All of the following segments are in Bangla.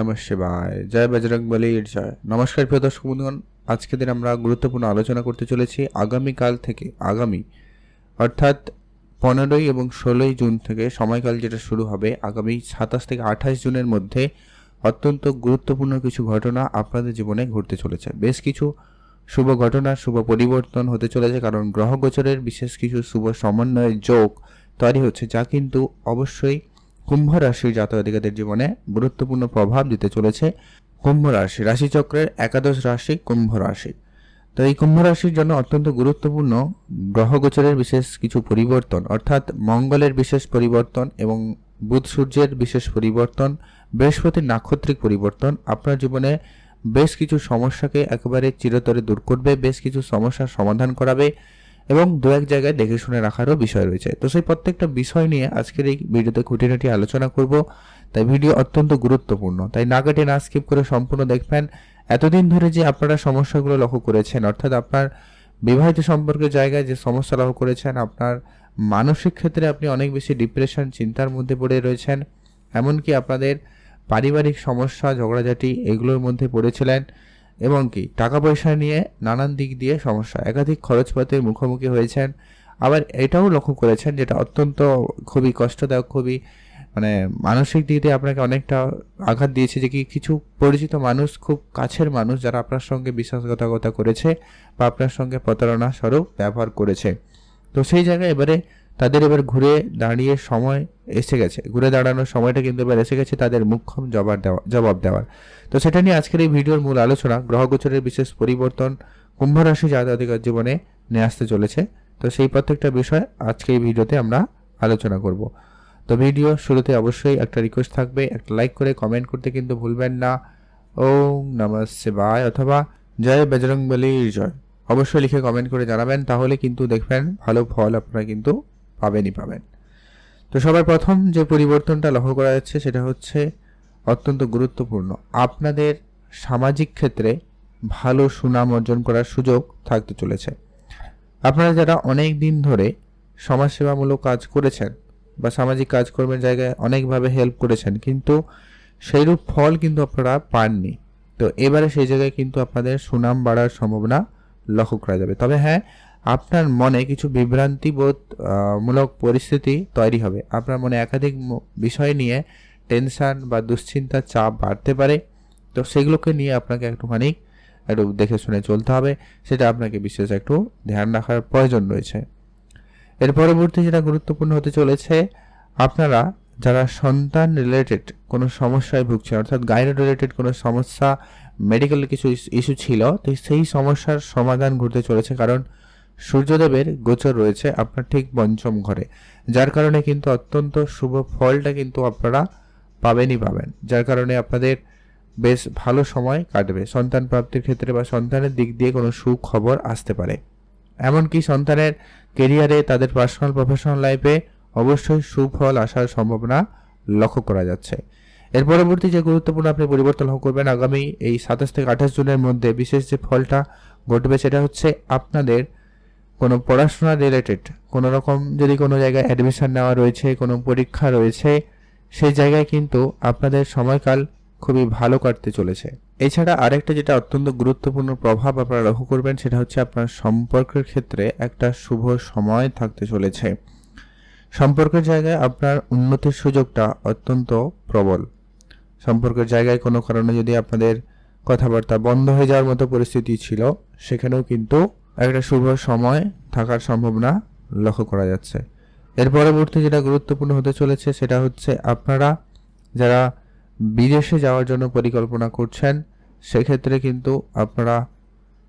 নমঃ শিবায়। জয় বজরং বলির জয়। নমস্কার প্রিয় দর্শক বন্ধুগণ আজকে দিন আমরা গুরুত্বপূর্ণ আলোচনা করতে চলেছি আগামীকাল থেকে, আগামী, অর্থাৎ পনেরোই এবং ষোলোই জুন থেকে সময়কাল যেটা শুরু হবে, আগামী সাতাশ থেকে আঠাশ জুনের মধ্যে অত্যন্ত গুরুত্বপূর্ণ কিছু ঘটনা আপনাদের জীবনে ঘটতে চলেছে। বেশ কিছু শুভ ঘটনা, শুভ পরিবর্তন হতে চলেছে, কারণ গ্রহ গোচরের বিশেষ কিছু শুভ সমন্বয়ের যোগ তৈরি হচ্ছে, যা কিন্তু অবশ্যই কুম্ভ রাশির জাতকাধিকাদের জীবনে গুরুত্বপূর্ণ প্রভাব দিতে চলেছে কুম্ভ রাশি। রাশিচক্রের একাদশ রাশি কুম্ভ রাশি। তো এই কুম্ভ রাশির জন্য অত্যন্ত গুরুত্বপূর্ণ গ্রহগোচরের বিশেষ কিছু পরিবর্তন, অর্থাৎ মঙ্গলের বিশেষ পরিবর্তন এবং বুধ সূর্যের বিশেষ পরিবর্তন, বৃহস্পতির নাক্ষত্রিক পরিবর্তন, আপনার জীবনে বেশ কিছু সমস্যাকে একেবারে চিরতরে দূর করবে, বেশ কিছু সমস্যার সমাধান করাবে। এবং দু এক জায়গায় দেখে শুনে রাখারও বিষয় রয়েছে। তো সেই প্রত্যেকটা বিষয় নিয়ে আজকের এই ভিডিওতে খুঁটিনাটি আলোচনা করব। তাই ভিডিও অত্যন্ত গুরুত্বপূর্ণ। তাই না কেটে না স্কিপ করে সম্পূর্ণ দেখবেন। এতদিন ধরে যে আপনারা সমস্যাগুলো লক্ষ্য করেছেন, অর্থাৎ আপনার বিবাহিত সম্পর্কের জায়গায় যে সমস্যা লক্ষ্য করেছেন, আপনার মানসিক ক্ষেত্রে আপনি অনেক বেশি ডিপ্রেশন চিন্তার মধ্যে পড়ে রয়েছেন, এমনকি আপনাদের পারিবারিক সমস্যা, ঝগড়াঝাটি, এগুলোর মধ্যে পড়েছিলেন। এবং কি টাকা পয়সা নিয়ে নানান দিক দিয়ে সমস্যা। একাধিক খরচপাতির মুখোমুখি হয়েছেন। আবার এটাও লক্ষ্য করেছেন যেটা অত্যন্ত খুবই কষ্টদায়ক, খুবই মানে মানসিক দিক দিয়ে আপনাকে অনেকটা আঘাত দিয়েছে যে কি কিছু পরিচিত মানুষ, খুব কাছের মানুষ যারা আপনার সঙ্গে বিশ্বাসঘাতকতা করেছে বা আপনার সঙ্গে প্রতারণা স্বরূপ ব্যবহার করেছে। তো সেই জায়গায় এবারে তাদের এবার ঘুরে দাঁড়িয়ে সময় এসে গেছে। ঘুরে দাঁড়ানোর সময়টা কিন্তু এবার এসে গেছে তাদের মুখ্যম জবাব দেওয়া, জবাব দেওয়ার। তো সেটা নিয়ে আজকের এই ভিডিওর মূল আলোচনা গ্রহগোচরের বিশেষ পরিবর্তন, কুম্ভ রাশি জীবনে নিয়ে আসতে চলেছে। তো সেই প্রত্যেকটা বিষয় আজকে এই ভিডিওতে আমরা আলোচনা করব। তো ভিডিও শুরুতে অবশ্যই একটা রিকোয়েস্ট থাকবে, একটা লাইক করে কমেন্ট করতে কিন্তু ভুলবেন না। ওম নমঃ শিবায় অথবা জয় বজরং বলি জয়। অবশ্যই লিখে কমেন্ট করে জানাবেন, তাহলে কিন্তু দেখবেন ভালো ফল আপনারা কিন্তু পাবেনই পাবেন। তো সবার প্রথম যে পরিবর্তনটা লক্ষ্য করা যাচ্ছে সেটা হচ্ছে অত্যন্ত গুরুত্বপূর্ণ। আপনাদের সামাজিক ক্ষেত্রে ভালো সুনাম অর্জন করার সুযোগ থাকতে চলেছে। আপনারা যারা অনেক দিন ধরে সমাজসেবামূলক কাজ করেছেন বা সামাজিক কাজকর্মের জায়গায় অনেকভাবে হেল্প করেছেন, কিন্তু সেইরূপ ফল কিন্তু আপনারা পাননি। তো এবারে সেই জায়গায় কিন্তু আপনাদের সুনাম বাড়ার সম্ভাবনা লক্ষ্য করা যাবে। তবে হ্যাঁ আপনার মনে কিছু বিভ্রান্তি বোধ মূলক পরিস্থিতি তৈরি হবে। আপনার মনে একাধিক বিষয় নিয়ে টেনশন বা দুশ্চিন্তার চাপ বাড়তে পারে। তো সেগুলোকে নিয়ে আপনাকে একটুখানি একটু দেখে শুনে চলতে হবে। সেটা আপনাকে বিশেষ একটু ধ্যান রাখার প্রয়োজন রয়েছে। এর পরবর্তী যেটা গুরুত্বপূর্ণ হতে চলেছে, আপনারা যারা সন্তান রিলেটেড কোনো সমস্যায় ভুগছেন, অর্থাৎ গাইনো রিলেটেড কোনো সমস্যা মেডিকেল কিছু ইস্যু ছিল, তো সেই সমস্যার সমাধান ঘটতে চলেছে। কারণ সূর্যদেবের গোচর রয়েছে আপনার ঠিক পঞ্চম ঘরে। যার কারণে কিন্তু অত্যন্ত শুভ ফলটা কিন্তু আপনারা পাবেনই পাবেন। যার কারণে আপনাদের বেশ ভালো সময় কাটবে। সন্তান প্রাপ্তির ক্ষেত্রে বা সন্তানের দিক দিয়ে কোনো সুখবর আসতে পারে। এমনকি সন্তানের কেরিয়ারে তাদের পার্সোনাল, প্রফেশনাল লাইফে অবশ্যই সুফল আসার সম্ভাবনা লক্ষ্য করা যাচ্ছে। এর পরবর্তী যে গুরুত্বপূর্ণ আপনি পরিবর্তন লক্ষ্য করবেন আগামী এই সাতাশ থেকে আঠাশ জুনের মধ্যে বিশেষ যে ফলটা ঘটবে সেটা হচ্ছে আপনাদের কোনো পড়াশোনা রিলেটেড কোনো রকম যদি কোনো জায়গায় অ্যাডমিশন নেওয়া রয়েছে, কোনো পরীক্ষা রয়েছে, সেই জায়গায় কিন্তু আপনাদের সময়কাল খুবই ভালো কাটতে চলেছে। এছাড়া আরেকটা যেটা অত্যন্ত গুরুত্বপূর্ণ প্রভাব আপনারা লক্ষ্য করবেন, সেটা হচ্ছে আপনার সম্পর্কের ক্ষেত্রে একটা শুভ সময় থাকতে চলেছে। সম্পর্কের জায়গায় আপনার উন্নতির সুযোগটা অত্যন্ত প্রবল। সম্পর্কের জায়গায় কোনো কারণে যদি আপনাদের কথাবার্তা বন্ধ হয়ে যাওয়ার মতো পরিস্থিতি ছিল, সেখানেও কিন্তু একটা শুভ সময় থাকার সম্ভাবনা লক্ষ্য করা যাচ্ছে। এর পরবর্তী যেটা গুরুত্বপূর্ণ হতে চলেছে সেটা হচ্ছে আপনারা যারা বিদেশে যাওয়ার জন্য পরিকল্পনা করছেন, সেক্ষেত্রে কিন্তু আপনারা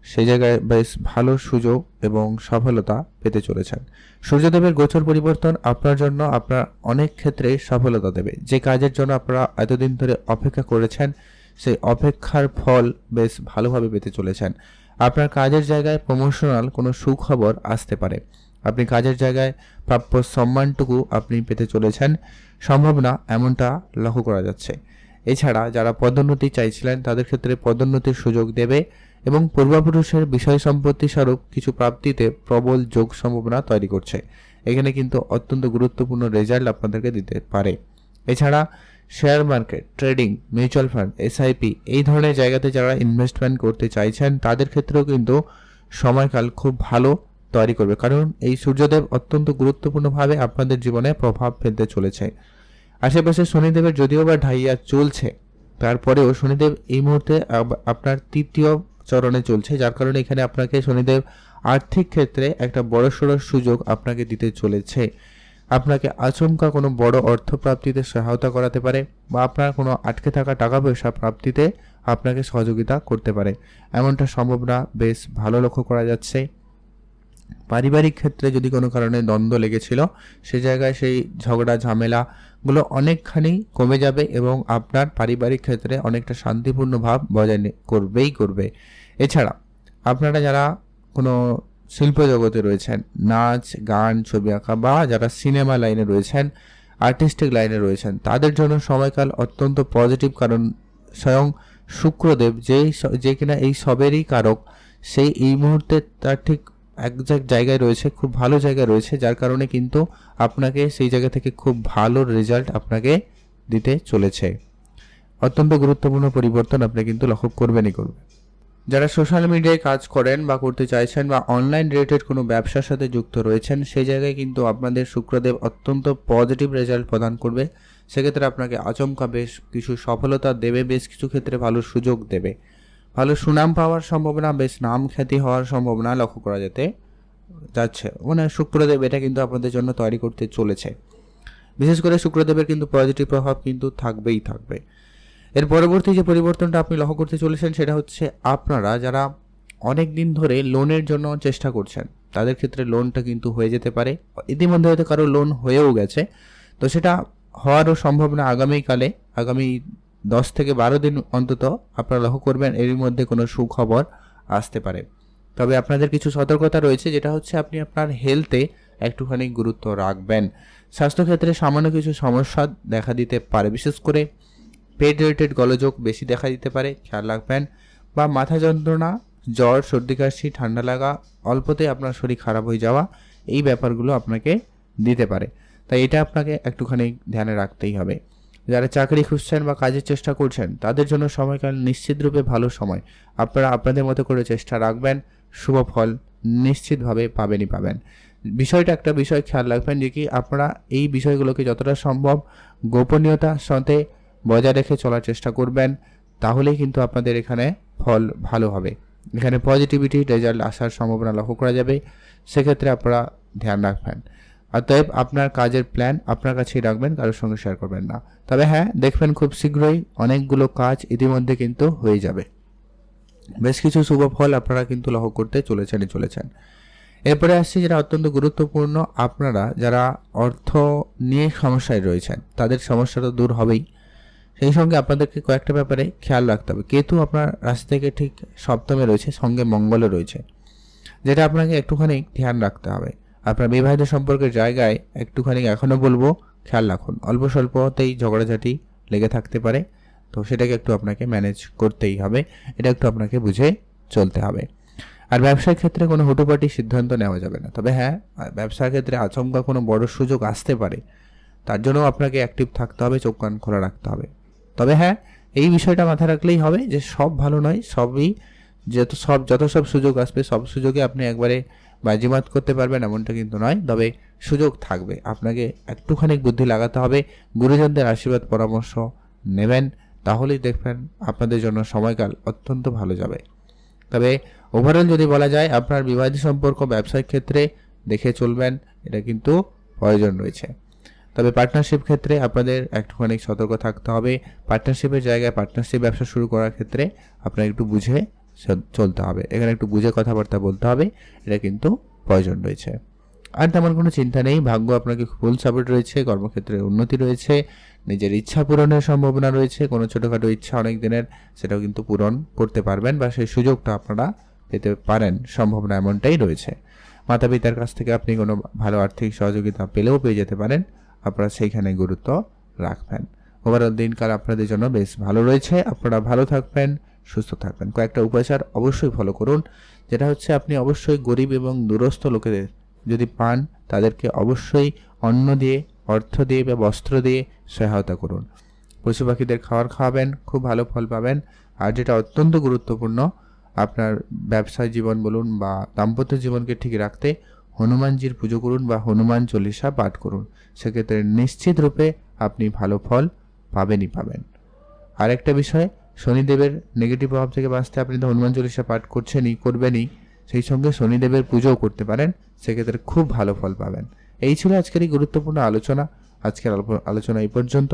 সেই জায়গায় বেশ ভালো সুযোগ এবং সফলতা পেতে চলেছেন। সূর্যদেবের গোচর পরিবর্তন আপনার জন্য আপনার অনেক ক্ষেত্রে সফলতা দেবে। যে কাজের জন্য আপনারা এতদিন ধরে অপেক্ষা করেছেন, সেই অপেক্ষার ফল বেশ ভালোভাবে পেতে চলেছেন। আপনার কাজের জায়গায় প্রমোশনাল কোনো সুখবর আসতে পারে। আপনি কাজের জায়গায় প্রাপ্য সম্মানটুকু আপনি পেতে চলেছেন সম্ভাবনা এমনটা লক্ষ্য করা যাচ্ছে। এছাড়া যারা পদোন্নতি চাইছিলেন, তাদের ক্ষেত্রে পদোন্নতির সুযোগ দেবে এবং পূর্বপুরুষের বিষয় সম্পত্তি স্বরূপ কিছু প্রাপ্তিতে প্রবল যোগ সম্ভাবনা তৈরি করছে। এখানে কিন্তু অত্যন্ত গুরুত্বপূর্ণ রেজাল্ট আপনাদেরকে দিতে পারে। এছাড়া share market, trading, mutual fund, SIP এই ধরনের জায়গাতে যারা ইনভেস্টমেন্ট করতে চাইছেন, তাদের ক্ষেত্রেও কিন্তু সময়কাল খুব ভালো তৈরি করবে। কারণ এই সূর্যদেব অত্যন্ত গুরুত্বপূর্ণভাবে আপনাদের জীবনে প্রভাব ফেলতে চলেছে। আশেপাশে শনিদেবের যদিও বা ঢাইয়া চলছে, তারপরেও শনিদেব এই মুহূর্তে আপনার তৃতীয় চরণে চলছে, যার কারণে এখানে আপনাকে শনিদেব আর্থিক ক্ষেত্রে একটা বড়সড় সুযোগ আপনাকে দিতে চলেছে। আপনাকে আচমকা কোনো বড় অর্থ প্রাপ্তিতে সহায়তা করাতে পারে বা আপনার কোনো আটকে থাকা টাকা পয়সা প্রাপ্তিতে আপনাকে সহযোগিতা করতে পারে। এমনটা সম্ভাবনা বেশ, ভালো লক্ষ্য করা যাচ্ছে। পারিবারিক ক্ষেত্রে যদি কোনো কারণে দ্বন্দ্ব লেগেছিল, সে জায়গায় সেই ঝগড়া ঝামেলাগুলো অনেকখানি কমে যাবে এবং আপনার পারিবারিক ক্ষেত্রে অনেকটা শান্তিপূর্ণ ভাব বজায় করবেই করবে। এছাড়া আপনারা যারা কোনো শিল্প জগতে রয়েছেন নাচ, গান, ছবি আঁকা বা যারা সিনেমা লাইনে রয়েছেন আর্টিস্টিক লাইনে রয়েছেন, তাদের জন্য সময়কাল অত্যন্ত পজিটিভ কারণ স্বয়ং শুক্রদেব স- যে কিনা এই সবেরই কারক, সেই এই মুহূর্তে তার ঠিক একজ্যাক্ট জায়গায় রয়েছে, খুব ভালো জায়গায় রয়েছে, যার কারণে কিন্তু আপনাকে সেই জায়গা থেকে খুব ভালো রেজাল্ট আপনাকে দিতে চলেছে। অত্যন্ত গুরুত্বপূর্ণ পরিবর্তন আপনি কিন্তু লক্ষ্য করবেনই করবেন। যারা সোশ্যাল মিডিয়ায় কাজ করেন বা করতে চাইছেন বা অনলাইন রিলেটেড কোনো ব্যবসার সাথে যুক্ত রয়েছেন, সেই জায়গায় কিন্তু আপনাদের শুক্রদেব অত্যন্ত পজিটিভ রেজাল্ট প্রদান করবে। সেক্ষেত্রে আপনাকে আচমকা বেশ কিছু সফলতা দেবে, বেশ কিছু ক্ষেত্রে ভালো সুযোগ দেবে। ভালো সুনাম পাওয়ার সম্ভাবনা, বেশ নাম খ্যাতি হওয়ার সম্ভাবনা লক্ষ্য করা যেতে যাচ্ছে। মানে শুক্রদেব এটা কিন্তু আপনাদের জন্য তৈরি করতে চলেছে। বিশেষ করে শুক্রদেবের কিন্তু পজিটিভ প্রভাব কিন্তু থাকবেই থাকবে। এর পরবর্তী যে পরিবর্তনটা আপনি লক্ষ্য করতে চলেছেন, সেটা হচ্ছে আপনারা যারা অনেক দিন ধরে লোনের জন্য চেষ্টা করছেন, তাদের ক্ষেত্রে লোনটা কিন্তু হয়ে যেতে পারে। ইতিমধ্যে হয়তো কারও লোন হয়েও গেছে। তো সেটা হওয়ারও সম্ভাবনা আগামীকালে, আগামী দশ থেকে বারো দিন অন্তত আপনারা লক্ষ্য করবেন, এরই মধ্যে কোনো সুখবর আসতে পারে। তবে আপনাদের কিছু সতর্কতা রয়েছে, যেটা হচ্ছে আপনি আপনার হেলথে একটুখানি গুরুত্ব রাখবেন। স্বাস্থ্যক্ষেত্রে সামান্য কিছু সমস্যা দেখা দিতে পারে। বিশেষ করে পেট রিলেটেড গলযোগ বেশি দেখা দিতে পারে, খেয়াল রাখবেন। বা মাথা যন্ত্রণা, জ্বর, সর্দি কাশি, ঠান্ডা লাগা অল্পতে আপনার শরীর খারাপ হয়ে যাওয়া, এই ব্যাপারগুলো আপনাকে দিতে পারে। তাই এটা আপনাকে একটুখানি ধ্যানে রাখতেই হবে। যারা চাকরি খুঁজছেন বা কাজের চেষ্টা করছেন, তাদের জন্য সময়কাল নিশ্চিতরূপে ভালো সময়। আপনারা আপনাদের মতো করে চেষ্টা রাখবেন, শুভ ফল নিশ্চিতভাবে পাবেনই পাবেন। বিষয়টা একটা বিষয় খেয়াল রাখবেন যে কি, আপনারা এই বিষয়গুলোকে যতটা সম্ভব গোপনীয়তার সাথে বজায় রেখে চলার চেষ্টা করবেন, তাহলেই কিন্তু আপনাদের এখানে ফল ভালো হবে। এখানে পজিটিভিটি রেজাল্ট আসার সম্ভাবনা লক্ষ্য করা যাবে। সেক্ষেত্রে আপনারা ধ্যান রাখবেন। অতএব আপনার কাজের প্ল্যান আপনার কাছেই রাখবেন, কারোর সঙ্গে শেয়ার করবেন না। তবে হ্যাঁ দেখবেন খুব শীঘ্রই অনেকগুলো কাজ ইতিমধ্যে কিন্তু হয়ে যাবে। বেশ কিছু শুভ ফল আপনারা কিন্তু লক্ষ্য করতে চলেছেনই চলেছেন। এরপরে আসছে যেটা অত্যন্ত গুরুত্বপূর্ণ, আপনারা যারা অর্থ নিয়ে সমস্যায় রয়েছেন, তাদের সমস্যা তো দূর হবেই। সেই সঙ্গে আপনাদেরকে কয়েকটা ব্যাপারে খেয়াল রাখতে হবে। কেতু আপনার রাশি থেকে ঠিক সপ্তমে রয়েছে, সঙ্গে মঙ্গলও রয়েছে। যেটা আপনাকে একটুখানি ধ্যান রাখতে হবে। আপনার বিবাহিত সম্পর্কের জায়গায় একটুখানি এখনও বলব, খেয়াল রাখুন। অল্প স্বল্পতেই ঝগড়াঝাটি লেগে থাকতে পারে, তো সেটাকে একটু আপনাকে ম্যানেজ করতেই হবে। এটা একটু আপনাকে বুঝে চলতে হবে। আর ব্যবসার ক্ষেত্রে কোনো হুটোপাটি সিদ্ধান্ত নেওয়া যাবে না। তবে হ্যাঁ ব্যবসার ক্ষেত্রে আচমকা কোনো বড় সুযোগ আসতে পারে। তার জন্য আপনাকে অ্যাক্টিভ থাকতে হবে, চোখ কান খোলা রাখতে হবে। তবে হ্যাঁ এই বিষয়টা মাথায় রাখলেই হবে যে সব ভালো নয়, সবই যত সব যত সব সুযোগ আসবে, সব সুযোগে আপনি একবারে বাজিমাত করতে পারবেন এমনটা কিন্তু নয়, তবে সুযোগ থাকবে। আপনাকে একটুখানি বুদ্ধি লাগাতে হবে, গুরুজনদের আশীর্বাদ, পরামর্শ নেবেন, তাহলেই দেখবেন আপনাদের জন্য সময়কাল অত্যন্ত ভালো যাবে। তবে ওভারঅল যদি বলা যায়, আপনার বিবাহিত সম্পর্ক ব্যবসায়িক ক্ষেত্রে দেখে চলবেন, এটা কিন্তু প্রয়োজন রয়েছে। তবে পার্টনারশিপ ক্ষেত্রে আপনাদের একটুখানি সতর্ক থাকতে হবে। পার্টনারশিপের জায়গায় পার্টনারশিপ ব্যবসা শুরু করার ক্ষেত্রে আপনার একটু বুঝে চলতে হবে। এখানে একটু বুঝে কথাবার্তা বলতে হবে, এটা কিন্তু প্রয়োজন রয়েছে। আর তেমন কোনো চিন্তা নেই, ভাগ্য আপনাকে ফুল সাপোর্ট রয়েছে, কর্মক্ষেত্রে উন্নতি রয়েছে, নিজের ইচ্ছা পূরণের সম্ভাবনা রয়েছে, কোনো ছোটোখাটো ইচ্ছা অনেক দিনের সেটাও কিন্তু পূরণ করতে পারবেন বা সেই সুযোগটা আপনারা পেতে পারেন, সম্ভাবনা এমনটাই রয়েছে। মাতা পিতার কাছ থেকে আপনি কোনো ভালো আর্থিক সহযোগিতা পেলেও পেয়ে যেতে পারেন। আপনারা সেইখানে গুরুত্ব রাখবেন। ওভারঅল দিনকাল আপনাদের জন্য বেশ ভালো রয়েছে। আপনারা ভালো থাকবেন, সুস্থ থাকবেন। কয়েকটা উপাচার অবশ্যই ফলো করুন। যেটা হচ্ছে আপনি অবশ্যই গরিব এবং দূরস্থ লোকেদের যদি পান, তাদেরকে অবশ্যই অন্ন দিয়ে, অর্থ দিয়ে বা বস্ত্র দিয়ে সহায়তা করুন। পশু পাখিদের খাবার খাওয়াবেন, খুব ভালো ফল পাবেন। আর যেটা অত্যন্ত গুরুত্বপূর্ণ, আপনার ব্যবসায় জীবন বলুন বা দাম্পত্য জীবনকে ঠিক রাখতে হনুমানজির পুজো করুন বা হনুমান চল্লিশা পাঠ করুন, সেক্ষেত্রে নিশ্চিত রূপে আপনি ভালো ফল পাবেনই পাবেন। আরেকটা বিষয়, শনিদেবের নেগেটিভ প্রভাব থেকে বাঁচতে আপনি তো হনুমান চল্লিশা পাঠ করছেনই, করবেনই, সেই সঙ্গে শনিদেবের পুজোও করতে পারেন, সেক্ষেত্রে খুব ভালো ফল পাবেন। এই ছিল আজকের এই গুরুত্বপূর্ণ আলোচনা, আজকের আলোচনা এই পর্যন্ত।